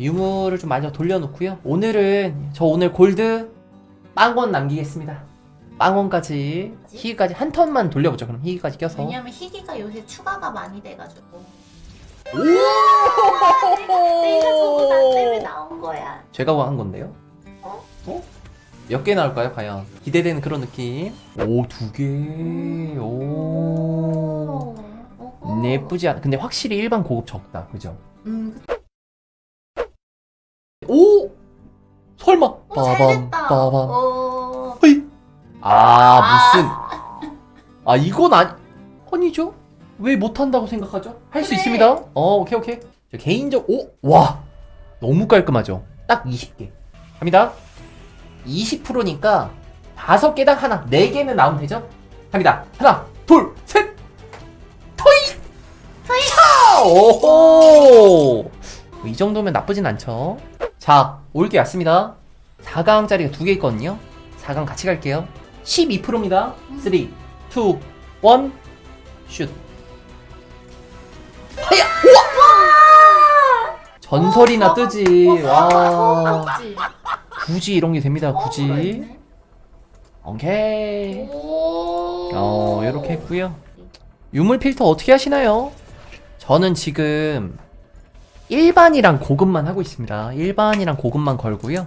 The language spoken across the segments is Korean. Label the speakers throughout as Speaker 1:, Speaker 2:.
Speaker 1: 유물을 좀 많이 돌려놓고요. 오늘은 저 오늘 골드 빵원 남기겠습니다. 빵원까지 희귀까지 한 턴만 돌려보죠. 그럼 희귀까지 껴서.
Speaker 2: 왜냐면 희귀가 요새 추가가 많이 돼가지고.
Speaker 1: 오!
Speaker 2: 내가 저거 나 때문에 나온 거야.
Speaker 1: 제가 한 건데요.
Speaker 2: 어?
Speaker 1: 어? 몇 개 나올까요, 과연? 기대되는 그런 느낌. 오, 두 개. 오.
Speaker 2: 오.
Speaker 1: 예쁘지 않아. 근데 확실히 일반 고급 적다. 그죠?
Speaker 2: 음,
Speaker 1: 설마.
Speaker 2: 어, 잘 됐다.
Speaker 1: 빠밤.
Speaker 2: 어.
Speaker 1: 허이. 아, 무슨. 아, 이건 아니. 아니죠? 왜 못한다고 생각하죠? 할 수
Speaker 2: 그래.
Speaker 1: 있습니다. 어, 오케이, 오케이. 저 개인적, 오! 와! 너무 깔끔하죠? 딱 20개. 갑니다. 20%니까 다섯 개당 하나, 네 개는 나오면 되죠? 갑니다. 하나, 둘, 셋! 토이!
Speaker 2: 토이!
Speaker 1: 차! 오호! 이 정도면 나쁘진 않죠? 자, 올게 왔습니다. 4강짜리가 두 개 있거든요. 4강 같이 갈게요. 12%입니다. 3, 2, 1, 슛. 하야! 우와! 전설이나 뜨지. 와.
Speaker 2: 맞지?
Speaker 1: 굳이 이런 게 됩니다.
Speaker 2: 어,
Speaker 1: 굳이. 오케이.
Speaker 2: 오.
Speaker 1: 어, 이렇게 했고요. 유물 필터 어떻게 하시나요? 저는 지금 일반이랑 고급만 하고 있습니다. 일반이랑 고급만 걸고요.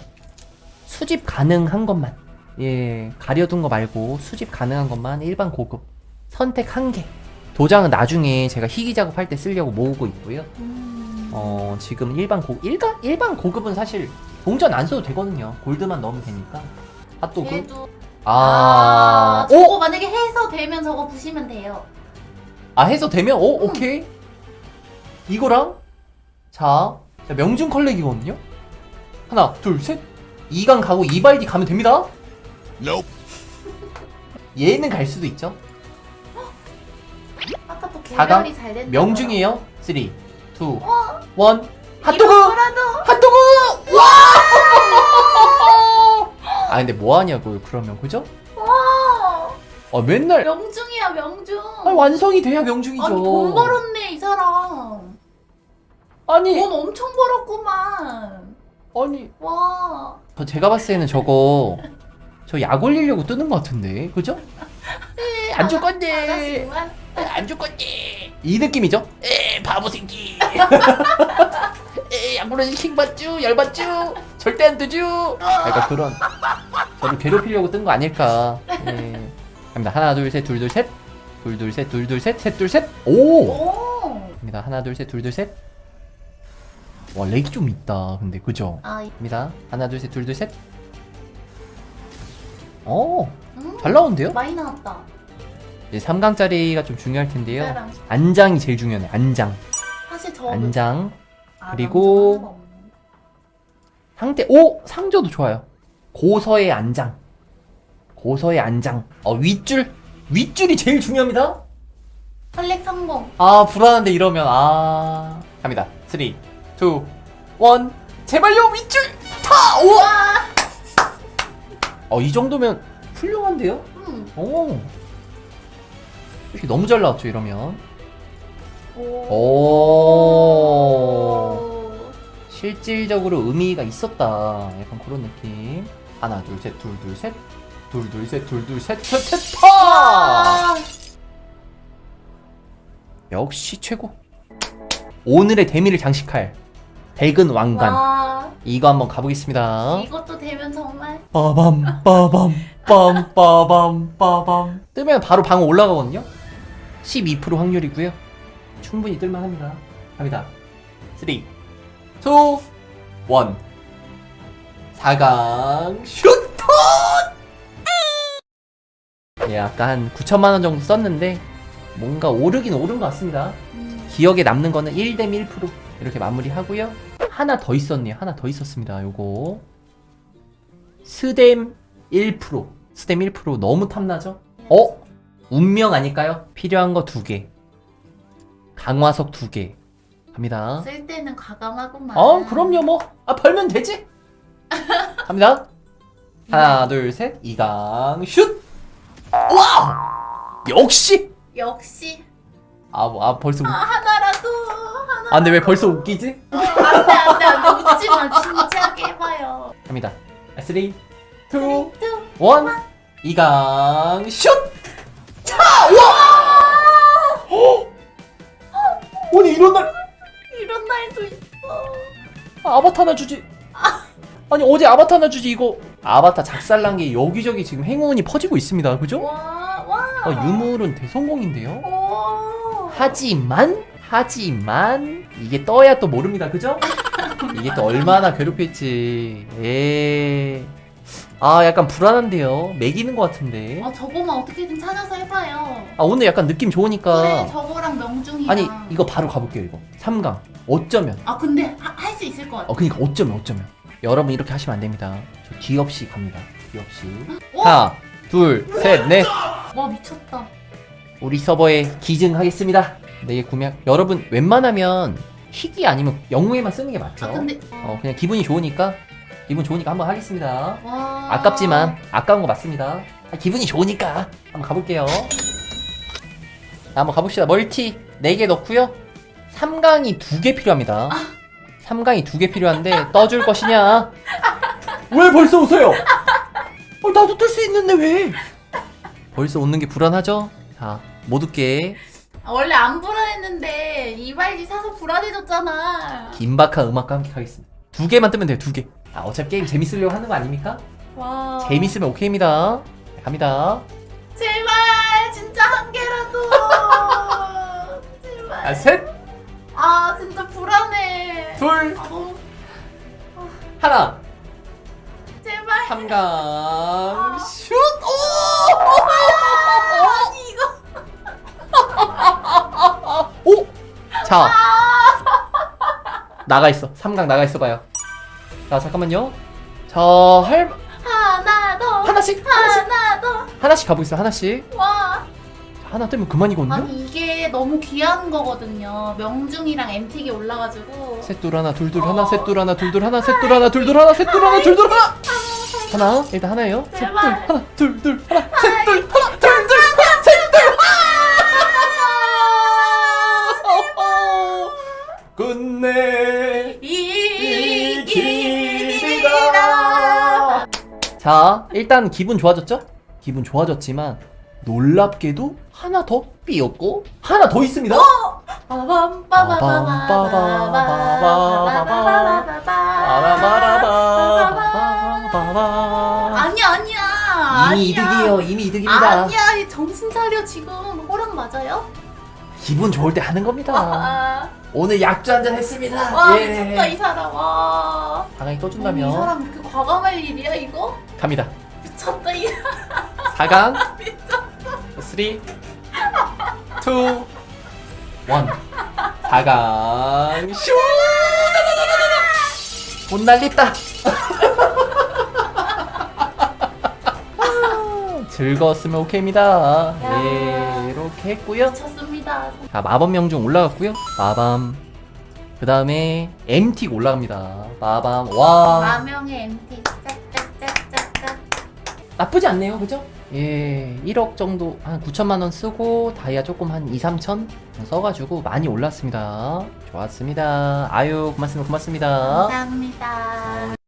Speaker 1: 수집 가능한 것만. 예, 가려둔 거 말고 수집 가능한 것만 일반 고급. 선택 한 개. 도장은 나중에 제가 희귀 작업할 때 쓰려고 모으고 있고요.
Speaker 2: 음.
Speaker 1: 어, 지금 일반 고 일가 일반 고급은 사실 동전 안 써도 되거든요. 골드만 넣으면 되니까. 핫도그.
Speaker 2: 걔도
Speaker 1: 아,
Speaker 2: 아, 저거 만약에 해서 되면 저거 부시면 돼요.
Speaker 1: 아 해서 되면 오
Speaker 2: 응.
Speaker 1: 오케이 이거랑 자, 자 명중 컬렉이거든요 하나 둘 셋 2강 가고 2발디 가면 됩니다 얘는 갈 수도 있죠
Speaker 2: 아까 또? 개별이 잘 된다.
Speaker 1: 명중이에요 3 2 1
Speaker 2: 어?
Speaker 1: 핫도그
Speaker 2: 이거라도
Speaker 1: 핫도그 와! 아 근데 뭐 하냐고요 그러면 그죠?
Speaker 2: 와
Speaker 1: 아 맨날
Speaker 2: 명중이야 명중.
Speaker 1: 아, 완성이 돼야 명중이죠
Speaker 2: 아니 돈 벌었네 이 사람.
Speaker 1: 아니.
Speaker 2: 돈 엄청 벌었구만.
Speaker 1: 아니.
Speaker 2: 와.
Speaker 1: 저 제가 봤을 때는 저거 저 약 올리려고 뜨는 것 같은데. 그죠? 안 줄 건데.
Speaker 2: 아가씨만.
Speaker 1: 안 줄 건데. 이 느낌이죠? 에 바보 새끼. 에약 올리지 킹 받쥬 열 받쥬 절대 안 뜨죠? 약간 그런. 저를 괴롭히려고 뜬 거 아닐까. 예. 갑니다. 하나 둘 셋 둘 둘 셋. 둘 둘 셋 둘 둘 셋 셋 둘 셋. 오!
Speaker 2: 오.
Speaker 1: 갑니다. 하나 둘 셋 둘 둘 셋 와 렉이 좀 있다 근데 그죠?
Speaker 2: 아. 이-
Speaker 1: 갑니다 하나 둘 셋 둘 둘 셋 어,
Speaker 2: 음,
Speaker 1: 잘 나오는데요?
Speaker 2: 많이 나왔다.
Speaker 1: 이제 3강짜리가 좀 중요할 텐데요.
Speaker 2: 사람.
Speaker 1: 안장이 제일 중요해. 안장.
Speaker 2: 사실 저
Speaker 1: 안장.
Speaker 2: 아,
Speaker 1: 그리고-. 상대. 오! 상조도 좋아요. 고서의 안장. 고서의 안장. 어, 윗줄. 윗줄이 제일 중요합니다.
Speaker 2: 컬렉 성공.
Speaker 1: 아, 불안한데 이러면. 아. 갑니다. 3, 2, 1. 제발요, 윗줄! 타! 오!
Speaker 2: 와.
Speaker 1: 어, 이 정도면 훌륭한데요?
Speaker 2: 음.
Speaker 1: 오. 이렇게 너무 잘 나왔죠, 이러면.
Speaker 2: 오.
Speaker 1: 오. 실질적으로 의미가 있었다. 약간 그런 느낌. 하나, 둘, 셋, 둘, 둘, 셋. 둘, 둘, 셋, 둘, 둘, 셋, 셋, 셋, 파!
Speaker 2: 와.
Speaker 1: 역시 최고. 오늘의 대미를 장식할 백은 왕관.
Speaker 2: 와.
Speaker 1: 이거 한번 가보겠습니다.
Speaker 2: 이것도 되면 정말
Speaker 1: 빠밤, 빠밤, 빰, 빠밤, 빠밤. 뜨면 바로 방어 올라가거든요? 12% 확률이고요. 충분히 뜰만합니다. 갑니다. 3, 2, 1. 4강 슈터! 예, 아까 한 9천만 원 정도 썼는데, 뭔가 오르긴 오른 것 같습니다.
Speaker 2: 음.
Speaker 1: 기억에 남는 거는 1댐 1% 이렇게 마무리하고요. 하나 더 있었네요. 하나 더 있었습니다. 요거 스댐 1% 스댐 1% 너무 탐나죠? 어? 운명 아닐까요? 필요한 거 두 개. 강화석 두 개. 갑니다.
Speaker 2: 쓸 때는 과감하구만.
Speaker 1: 어, 그럼요 뭐. 아, 벌면 되지. 갑니다. 하나, 둘, 셋. 이강 슛. 와우! 역시.
Speaker 2: 역시
Speaker 1: 아, 뭐, 아 벌써 웃...
Speaker 2: 아, 하나라도 하나.
Speaker 1: 아, 근데 왜 벌써 웃기지?
Speaker 2: 안돼 안돼 안돼 웃지 하지만 진지하게 해봐요.
Speaker 1: 갑니다 3 2 1
Speaker 2: 투.
Speaker 1: 이강 슛! 차! 와! 어? 아니 이런 날
Speaker 2: 이런 날도 있어.
Speaker 1: 아, 아바타 하나 주지 아니 어제 아바타 하나 주지 이거 아바타 작살난 게 여기저기 지금 행운이 퍼지고 있습니다 그죠?
Speaker 2: 와, 와.
Speaker 1: 아, 유물은 대성공인데요
Speaker 2: 오.
Speaker 1: 하지만 하지만 이게 떠야 또 모릅니다 그죠? 이게 또 얼마나 괴롭힐지 에. 아 약간 불안한데요 매기는 것 같은데
Speaker 2: 아, 저거만 어떻게든 찾아서 해봐요.
Speaker 1: 아 오늘 약간 느낌 좋으니까
Speaker 2: 그래, 저거랑 명중이랑.
Speaker 1: 아니 이거 바로 가볼게요 이거 3강 어쩌면
Speaker 2: 아, 근데 할 수 있을 것 같아.
Speaker 1: 어 그니까 어쩌면 어쩌면 여러분 이렇게 하시면 안 됩니다 저뒤 없이 갑니다 뒤 없이
Speaker 2: 오!
Speaker 1: 하나 둘 셋 넷
Speaker 2: 와, 미쳤다.
Speaker 1: 우리 서버에 기증하겠습니다. 네 구매 여러분 웬만하면 희귀 아니면 영웅에만 쓰는 게 맞죠?
Speaker 2: 아, 근데.
Speaker 1: 어 그냥 기분이 좋으니까 기분 좋으니까 한번 하겠습니다.
Speaker 2: 와.
Speaker 1: 아깝지만 아까운 거 맞습니다. 아, 기분이 좋으니까 한번 가볼게요. 자, 한번 가봅시다. 멀티 4개 넣고요. 3강이 2개 필요합니다. 3강이 2개 필요한데 떠줄 것이냐? 왜 벌써 웃어요? 어, 나도 뜰 수 있는데 왜? 벌써 웃는 게 불안하죠 자못 웃게
Speaker 2: 아, 원래 안 불안했는데 이발지 사서 불안해졌잖아.
Speaker 1: 긴박한 음악과 함께 가겠습니다 두 개만 뜨면 돼요 두 개 아, 어차피 게임 재밌으려고 하는 거 아닙니까
Speaker 2: 와.
Speaker 1: 재밌으면 오케이입니다 갑니다
Speaker 2: 제발 진짜 한 개라도. 제발.
Speaker 1: 아, 셋,
Speaker 2: 아 진짜 불안해.
Speaker 1: 둘,
Speaker 2: 아, 너무
Speaker 1: 하나.
Speaker 2: 제발.
Speaker 1: 3강 슛!
Speaker 2: 아
Speaker 1: 자. 나가 있어. 3강 나가 있어 봐요. 자, 잠깐만요. 자, 할
Speaker 2: 하나 더.
Speaker 1: 하나씩 하나씩
Speaker 2: 하나 더.
Speaker 1: 하나씩 가고 있어. 하나씩.
Speaker 2: 와.
Speaker 1: 하나 뜨면 그만이거든요.
Speaker 2: 아니 이게 너무 귀한 거거든요. 명중이랑 MT기 올라가지고.
Speaker 1: 셋둘 하나 둘둘 하나 셋둘 하나 둘둘 하나 셋둘 하나 둘둘 하나 셋둘 하나 둘둘 하나 하나 일단 하나예요. 셋둘
Speaker 2: 제발.
Speaker 1: 하나 둘둘 하나 셋둘 하나 자, 일단 기분 좋아졌죠? 기분 좋아졌지만 놀랍게도 하나 더 삐었고 하나 더 있습니다.
Speaker 2: 아니야 아니야
Speaker 1: 이미 이득이에요. 이미 이득입니다.
Speaker 2: 아니야 정신 차려 지금 호랑 맞아요?
Speaker 1: 기분 좋을 때 하는 겁니다.
Speaker 2: 아,
Speaker 1: 오늘 약주 한잔 했습니다.
Speaker 2: 와
Speaker 1: 예.
Speaker 2: 미쳤다 이 사람 와
Speaker 1: 당연히
Speaker 2: 아니, 이
Speaker 1: 떠준다면
Speaker 2: 사람 그렇게 과감할 일이야 이거?
Speaker 1: 갑니다.
Speaker 2: 미쳤다 이
Speaker 1: 4강 3 2 1 4강 슛! 못 날렸다. 즐거웠으면 오케이입니다. 예, 이렇게 했고요.
Speaker 2: 미쳤 습니다
Speaker 1: 자, 마법 명중 올라갔고요. 마밤. 그 다음에 MT 올라갑니다. 마밤. 와.
Speaker 2: 마명의 MT 짝짝짝짝짝
Speaker 1: 나쁘지 않네요. 그죠? 예, 1억 정도, 한 9천만 원 쓰고, 다이아 조금 한 2, 3천 써가지고 많이 올랐습니다. 좋았습니다. 아유, 고맙습니다. 고맙습니다.
Speaker 2: 감사합니다